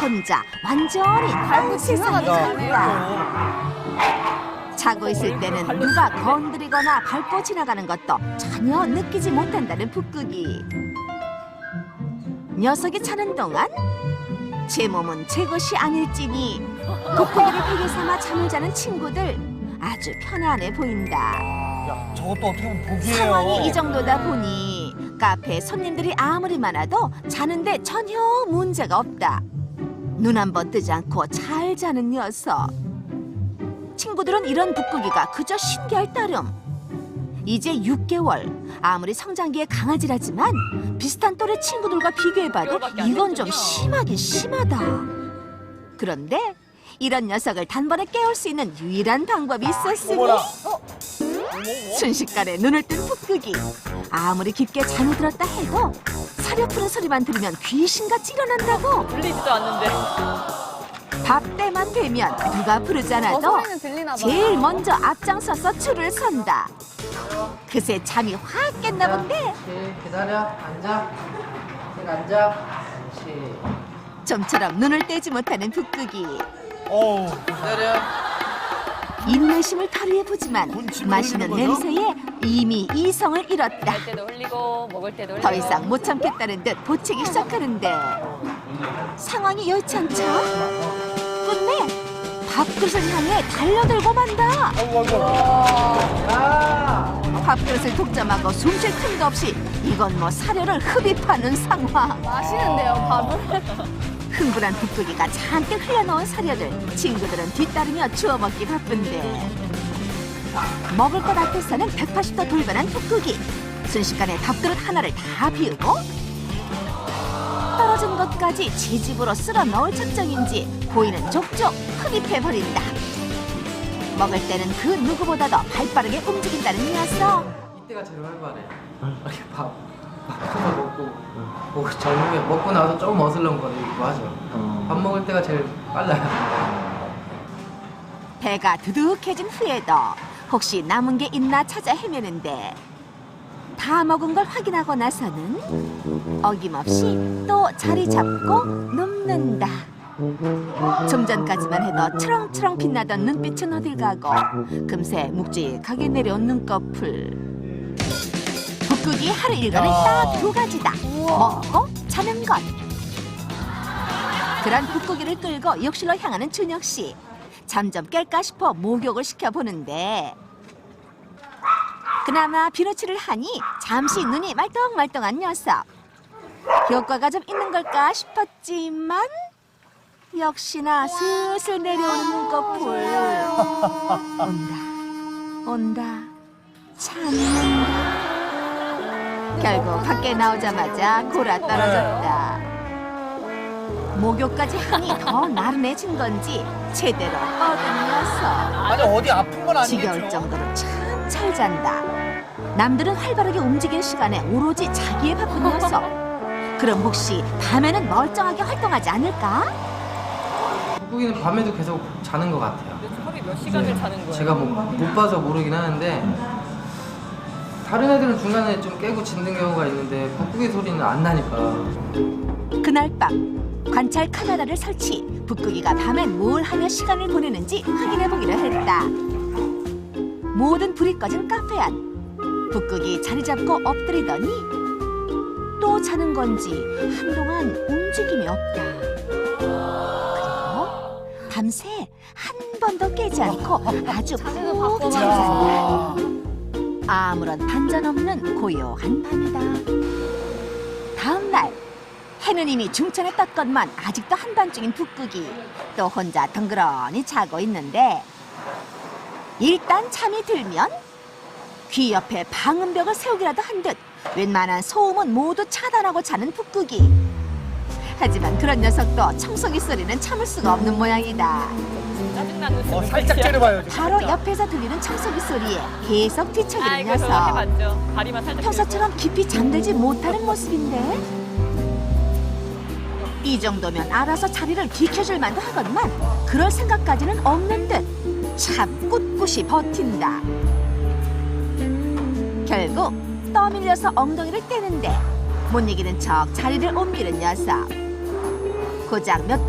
혼자 완전히 다른 세상에 살다. 자고 있을 때는 누가 건드리거나 밟고 지나가는 것도 전혀 느끼지 못한다는 북극이. 녀석이 자는 동안 제 몸은 제 것이 아닐지니 북극이를 베개 삼아 잠을 자는 친구들 아주 편안해 보인다. 야, 저것도 어떻게 보면 복이에요. 상황이 이 정도다 보니 카페에 손님들이 아무리 많아도 자는데 전혀 문제가 없다. 눈 한 번 뜨지 않고 잘 자는 녀석. 친구들은 이런 북극이가 그저 신기할 따름. 이제 6개월. 아무리 성장기에 강아지라지만 비슷한 또래 친구들과 비교해봐도 이건 좀. 심하긴 심하다. 그런데 이런 녀석을 단번에 깨울 수 있는 유일한 방법이 있었으니 어머나. 순식간에 눈을 뜬 북극이 아무리 깊게 잠이 들었다 해도 사려 푸는 소리만 들으면 귀신같이 일어난다고 들리지도 않는데. 밥 때만 되면 누가 부르지 어, 않아도 소리는 들리나 봐. 제일 먼저 앞장서서 줄을 선다 그새 잠이 확 깼나 본데 기다려. 앉아. 쭉 앉아. 그렇지. 좀처럼 눈을 떼지 못하는 북극이 어우, 기다려. 인내심을 발휘해보지만 마시는? 냄새에 이미 이성을 잃었다 갈 때도 흘리고 먹을 때도 흘리고. 더 이상 못 참겠다는 듯 보채기 시작하는데 상황이 여의치 않죠? 끝내 밥그릇을 향해 달려들고 만다! 밥그릇을 독점하고 숨쉴 틈도 없이 이건 뭐 사료를 흡입하는 상황 마시는데요, 밥을. 흥분한 북극이가 잔뜩 흘려놓은 사료들. 친구들은 뒤따르며 주워 먹기 바쁜데. 먹을 것 앞에서는 180도 돌변한 북극이 순식간에 밥그릇 하나를 다 비우고 떨어진 것까지 제 집으로 쓸어 넣을 작정인지 보이는 족족 흡입해버린다. 먹을 때는 그 누구보다도 발빠르게 움직인다는 녀석. 이때가 제일 활발해. 이렇게 밥, 밥부터 먹고, 뭐 저녁에 먹고 나서 조금 어슬렁거리고 하죠. 밥 먹을 때가 제일 빨라요. 배가 두둑해진 후에도 혹시 남은 게 있나 찾아 헤매는데 다 먹은 걸 확인하고 나서는 어김없이 또 자리 잡고 눕는다. 좀 전까지만 해도 초롱초롱 빛나던 눈빛은 어딜 가고 금세 묵직하게 내려온 눈꺼풀. 북극이 하루 일과는 야. 딱두 가지다. 먹고 자는 것. 그런 북극이를 끌고 욕실로 향하는 준혁 씨. 잠 좀 깰까 싶어 목욕을 시켜보는데 그나마 비누칠을 하니 잠시 눈이 말똥말똥한 녀석. 효과가 좀 있는 걸까 싶었지만 역시나 슬슬 내려오는 눈꺼풀. 온다, 온다, 찾는다. 결국 밖에 나오자마자 골아 떨어졌다. 목욕까지 하니 더 나른해진 건지 제대로 뻗은 녀석. 아니, 어디 아픈 건 지겨울 아니겠죠? 정도로 참 잘 잔다. 남들은 활발하게 움직일 시간에 오로지 자기의 바쁜 녀석. 그럼 혹시 밤에는 멀쩡하게 활동하지 않을까? 북극이는 밤에도 계속 자는 것 같아요. 하루에 몇 시간을 자는 거예요? 제가 뭐 못 봐서 모르긴 하는데 다른 애들은 중간에 좀 깨고 짖는 경우가 있는데 북극이 소리는 안 나니까 그날 밤 관찰 카메라를 설치. 북극이가 밤엔 뭘 하며 시간을 보내는지 확인해 보기로 했다. 모든 불이 꺼진 카페 안. 북극이 자리 잡고 엎드리더니 또 자는 건지 한동안 움직임이 없다. 그리고 밤새 한 번도 깨지 않고 아주 푹 잠잤다. 아무런 반전 없는 고요한 밤이다. 다음 날 해는 이미 중천에 떴건만 아직도 한밤중인 북극이 또 혼자 덩그러니 자고 있는데 일단 잠이 들면 귀 옆에 방음벽을 세우기라도 한 듯 웬만한 소음은 모두 차단하고 자는 북극이 하지만 그런 녀석도 청소기 소리는 참을 수가 없는 모양이다 짜증나는 어, 살짝 째려봐요. 지금. 바로 옆에서 들리는 청소기 소리에 계속 아 뒤척이는 이거 녀석 해봤죠. 다리만 살짝. 평소처럼 깊이 잠들지 못하는 모습인데 이 정도면 알아서 자리를 비켜줄 만도 하건만 그럴 생각까지는 없는 듯 참 꿋꿋이 버틴다 결국 떠밀려서 엉덩이를 떼는데 못 이기는 척 자리를 옮기는 녀석 고작 몇